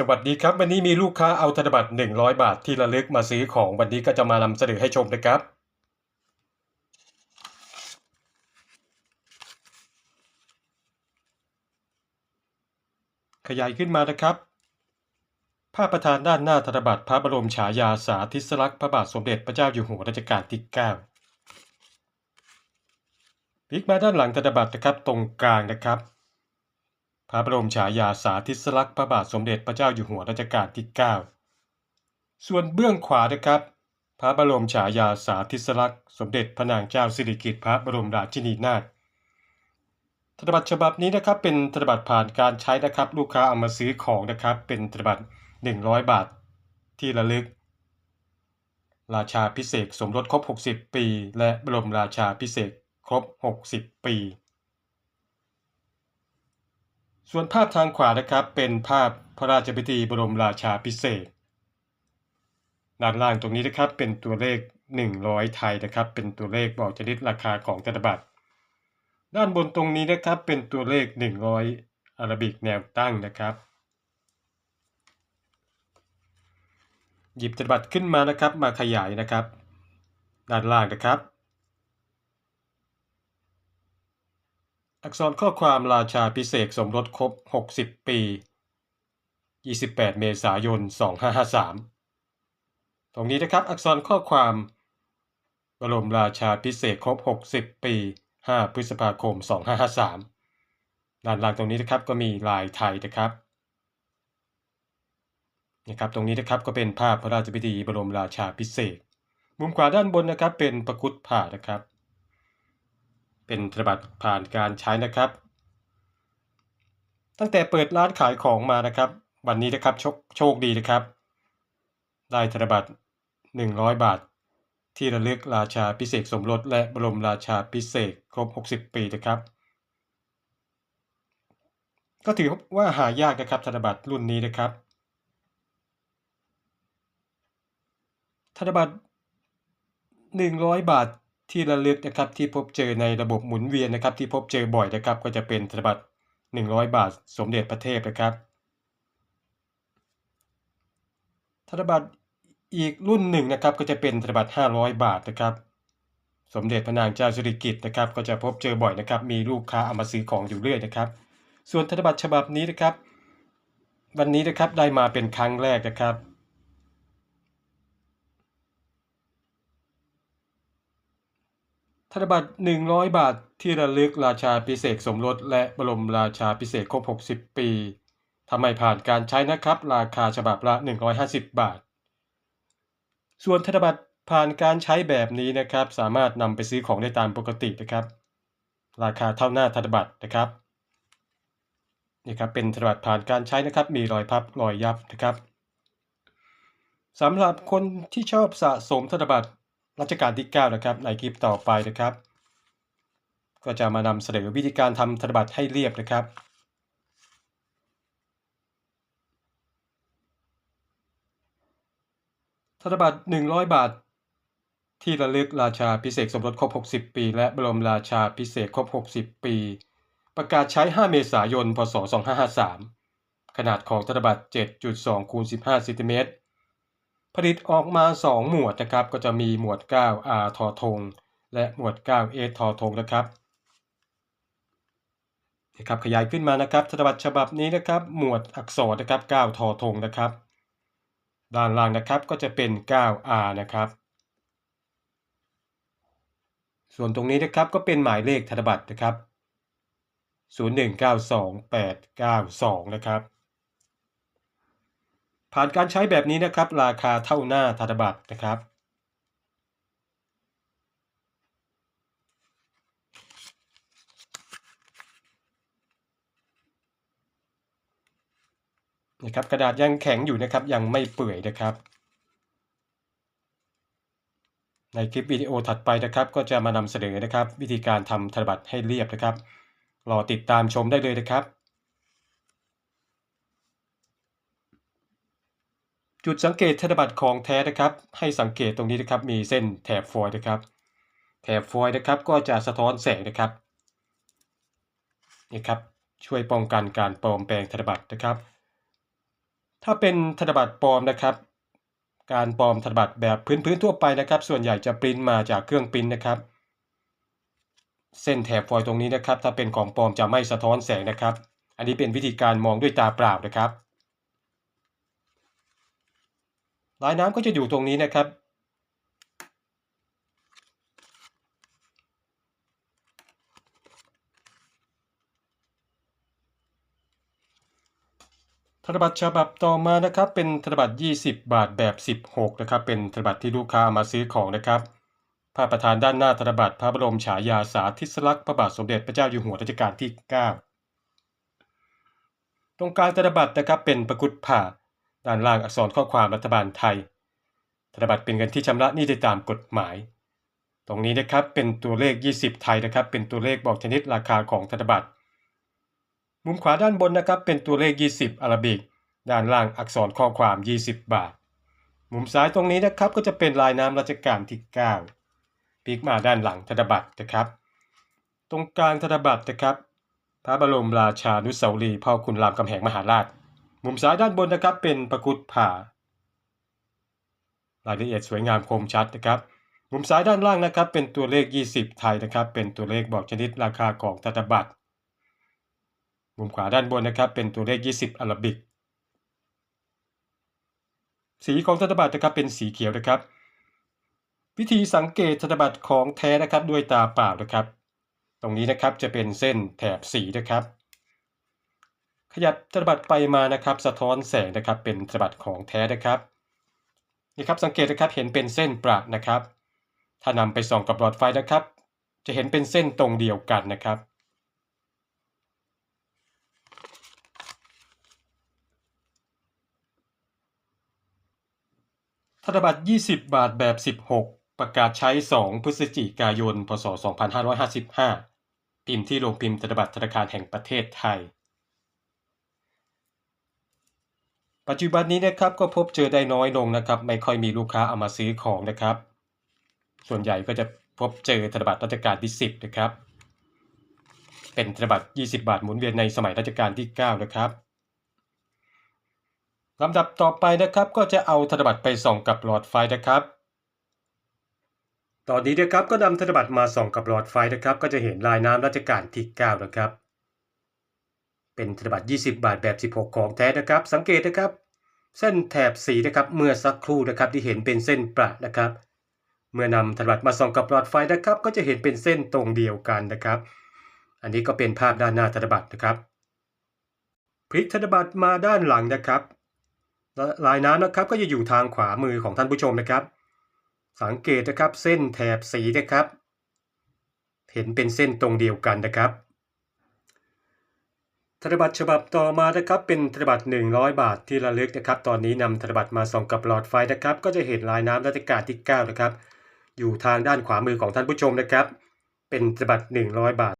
สวัสดีครับ วันนี้มีลูกค้าเอาธนบัตร 100 บาทที่ระลึกมาซื้อของวันนี้ก็จะมานำเสนอให้ชมนะครับ ขยายขึ้นมานะครับ ภาพประธานด้านหน้าธนบัตรพระบรมฉายาสาธิสลักษณ์พระบาทสมเด็จพระเจ้าอยู่หัวรัชกาลที่ 9 พลิกมาด้านหลังธนบัตรนะครับตรงกลางนะครับ พระบรมฉายาสาธิสลักษณ์พระบาทสมเด็จพระเจ้าอยู่หัวรัชกาลที่ 9 ส่วนเบื้องขวานะครับ พระบรมฉายาสาธิสลักษณ์สมเด็จพระนางเจ้าสิริกิติ์พระบรมราชินีนาถธนบัตรฉบับนี้นะครับเป็นธนบัตรผ่านการใช้นะครับลูกค้าเอามาซื้อของนะครับเป็นธนบัตร100 บาท ที่ระลึก ราชาพิเศษสมรสครบ 60 ปี และบรมราชาพิเศษครบ 60 ปี ส่วนภาพทางขวานะครับเป็นภาพพระราชพิธีบรมราชาพิเศษ ด้านล่างตรงนี้นะครับเป็นตัวเลข 100 ไทยนะครับ เป็นตัวเลขบอกชนิดราคาของธนบัตร ด้านบนตรงนี้นะครับเป็นตัวเลข 100 อารบิกแนวตั้งนะครับ หยิบธนบัตรขึ้นมานะครับมาขยายนะครับ ด้านล่างนะครับ อักษรข้อความราชาพิเศษสมรสครบ 60 ปี 28 เมษายน 2553 ตรงนี้นะครับ อักษรข้อความ บรมราชาพิเศษครบ 60 ปี 5 พฤษภาคม 2553 ด้านล่างตรงนี้นะครับก็มีลายไทยนะครับ นะครับ ตรงนี้นะครับก็เป็นภาพพระราชพิธีบรมราชาพิเศษ มุมขวาด้านบนนะครับเป็นประคุดผ่านะครับ เป็นธนบัตรผ่านการใช้นะครับ ตั้งแต่เปิดร้านขายของมานะครับ วันนี้นะครับโชคโชคดีนะครับ ได้ธนบัตร 100 บาท ที่ระลึกราชาพิเศษสมรสและบรมราชาพิเศษครบ 60 ปีนะครับก็ถือว่าหายากนะครับธนบัตรรุ่นนี้นะครับ ธนบัตร100 บาท ที่ระลึกนะครับที่พบเจอในระบบหมุนเวียนนะครับ ที่พบเจอบ่อยนะครับ ก็จะเป็นธนบัตร100 บาท สมเด็จพระเทพนะครับธนบัตรอีกรุ่นหนึ่งนะครับ ก็จะเป็นธนบัตร500 บาทนะครับ สมเด็จพระนางเจ้าสิริกิติ์นะครับ ก็จะพบเจอบ่อยนะครับ มีลูกค้าเอามาซื้อของอยู่เรื่อยนะครับ ส่วนธนบัตรฉบับนี้นะครับ วันนี้นะครับได้มาเป็นครั้งแรกนะครับ ธนบัตร 100 บาทที่ระลึกราชาพิเศษสมรสและบรมราชาพิเศษครบ 60 ปีทำไมผ่านการใช้นะครับ ราคาฉบับละ 150 บาท ส่วนธนบัตรผ่านการใช้แบบนี้นะครับ สามารถนำไปซื้อของได้ตามปกตินะครับ ราคาเท่าหน้าธนบัตรนะครับนี่ครับเป็นธนบัตรผ่านการใช้นะครับ มีรอยพับรอยยับนะครับสำหรับคนที่ชอบสะสมธนบัตร รัชกาลที่ 9 นะครับในคลิปต่อไปนะครับ ก็จะมานำเสนอวิธีการทำธนบัตรให้เรียบนะครับธนบัตร100 บาท ที่ระลึกราชาพิเศษสมรสครบ 60 ปี และบรมราชาพิเศษครบ 60 ปี ประกาศใช้ 5 เมษายน พศ 2553 ขนาดของธนบัตร7.2คูณ15ซนติเมตร ผลิตออกมา 2 หมวดนะครับ ก็จะมีหมวด 9 R ทอทง และหมวด 9 S ทอทงนะครับนะครับขยายขึ้นมานะครับธนบัตรฉบับนี้นะครับ หมวดอักษรนะครับ 9 ทอทงนะครับ ด้านล่างนะครับก็จะเป็น 9R นะครับส่วนตรงนี้นะครับก็เป็นหมายเลขธนบัตรนะครับ 0192892 นะครับ ผ่านการใช้แบบนี้นะครับ ราคาเท่าหน้าธนบัตรนะครับนะครับกระดาษยังแข็งอยู่นะครับยังไม่เปื่อยนะครับ ในคลิปวิดีโอถัดไปนะครับก็จะมานำเสนอนะครับ วิธีการทำธนบัตรให้เรียบนะครับรอติดตามชมได้เลยนะครับ จุดสังเกตธนบัตรของแท้นะครับ ให้สังเกตตรงนี้นะครับ มีเส้นแถบฟอยล์นะครับ แถบฟอยล์นะครับก็จะสะท้อนแสงนะครับนี่ครับช่วยป้องกันการปลอมแปลงธนบัตรนะครับ ถ้าเป็นธนบัตรปลอมนะครับ การปลอมธนบัตรแบบพื้นๆทั่วไปนะครับ ส่วนใหญ่จะปริ้นมาจากเครื่องปริ้นนะครับ เส้นแถบฟอยล์ตรงนี้นะครับ ถ้าเป็นของปลอมจะไม่สะท้อนแสงนะครับ อันนี้เป็นวิธีการมองด้วยตาเปล่านะครับ ลายน้ำก็จะอยู่ตรงนี้นะครับ ธนบัตรฉบับต่อมานะครับเป็นธนบัตร 20 บาทแบบ 16 นะครับ เป็นธนบัตรที่ลูกค้ามาซื้อของนะครับภาพประธานด้านหน้าธนบัตรพระบรมฉายาสาธิสลักษณ์พระบาทสมเด็จพระเจ้าอยู่หัวรัชกาลที่ 9 ตรงกลางธนบัตรนะครับเป็นประกุดผ่า ด้านล่างอักษรข้อความรัฐบาลไทย ธนบัตรเป็นเงินที่ชำระหนี้ได้ตามกฎหมาย ตรงนี้นะครับเป็นตัวเลข 20 ไทยนะครับ เป็นตัวเลขบอกชนิดราคาของธนบัตร มุมขวาด้านบนนะครับ เป็นตัวเลข 20อารบิก ด้านล่างอักษรข้อความ 20 บาท มุมซ้ายตรงนี้นะครับก็จะเป็นลายน้ำรัชกาลที่9พลิกมาด้านหลังธนบัตรนะครับ ตรงกลางธนบัตรนะครับ พระบรมราชานุสาวรีย์พ่อขุนรามคำแหงมหาราช มุมซ้ายด้านบนนะครับเป็นประกุดผ่ารายละเอียดสวยงามคมชัดนะครับ มุมซ้ายด้านล่างนะครับเป็นตัวเลข 20 ไทยนะครับ เป็นตัวเลขบอกชนิดราคาของธนบัตร มุมขวาด้านบนนะครับเป็นตัวเลข 20 อาราบิก สีของธนบัตรนะครับเป็นสีเขียวนะครับ วิธีสังเกตธนบัตรของแท้นะครับด้วยตาเปล่านะครับ ตรงนี้นะครับจะเป็นเส้นแถบสีนะครับ ขยับธนบัตรไปมานะครับสะท้อนแสงนะครับเป็นธนบัตรของแท้นะครับนี่ครับสังเกตนะครับเห็นเป็นเส้นประนะครับ ถ้านำไปส่องกับหลอดไฟนะครับ จะเห็นเป็นเส้นตรงเดียวกันนะครับธนบัตร 20 บาทแบบ 16 ประกาศใช้ 2 พฤศจิกายน พศ 2555 พิมพ์ที่โรงพิมพ์ธนบัตรธนาคารแห่งประเทศไทย ปัจจุบันนี้นะครับก็พบเจอได้น้อยลงนะครับ ไม่ค่อยมีลูกค้าเอามาซื้อของนะครับ ส่วนใหญ่ก็จะพบเจอธนบัตรรัชกาลที่ 10 นะครับ เป็นธนบัตร 20 บาทหมุนเวียนในสมัยรัชกาลที่ 9 นะครับลำดับต่อไปนะครับก็จะเอาธนบัตรไปส่องกับหลอดไฟนะครับ ตอนนี้นะครับก็นำธนบัตรมาส่องกับหลอดไฟนะครับ ก็จะเห็นลายน้ำรัชกาลที่ 9 นะครับ เป็นธนบัตร 20 บาทแบบ 16 ของแท้นะครับ สังเกตนะครับ เส้นแถบสีนะครับเมื่อสักครู่นะครับที่เห็นเป็นเส้นประนะครับ เมื่อนำธนบัตรมาส่องกับหลอดไฟนะครับ ก็จะเห็นเป็นเส้นตรงเดียวกันนะครับ อันนี้ก็เป็นภาพด้านหน้าธนบัตรนะครับพลิกธนบัตรมาด้านหลังนะครับลายน้ำนะครับก็จะอยู่ทางขวามือของท่านผู้ชมนะครับ สังเกตนะครับเส้นแถบสีนะครับ เห็นเป็นเส้นตรงเดียวกันนะครับ ธนบัตรฉบับต่อมานะครับเป็นธนบัตร 100 บาทที่ระลึกนะครับตอนนี้นำธนบัตรมาส่องกับหลอดไฟนะครับ ก็จะเห็นลายน้ำรัชกาลที่9นะครับอยู่ทางด้านขวามือของท่านผู้ชมนะครับ เป็นธนบัตร 100 บาท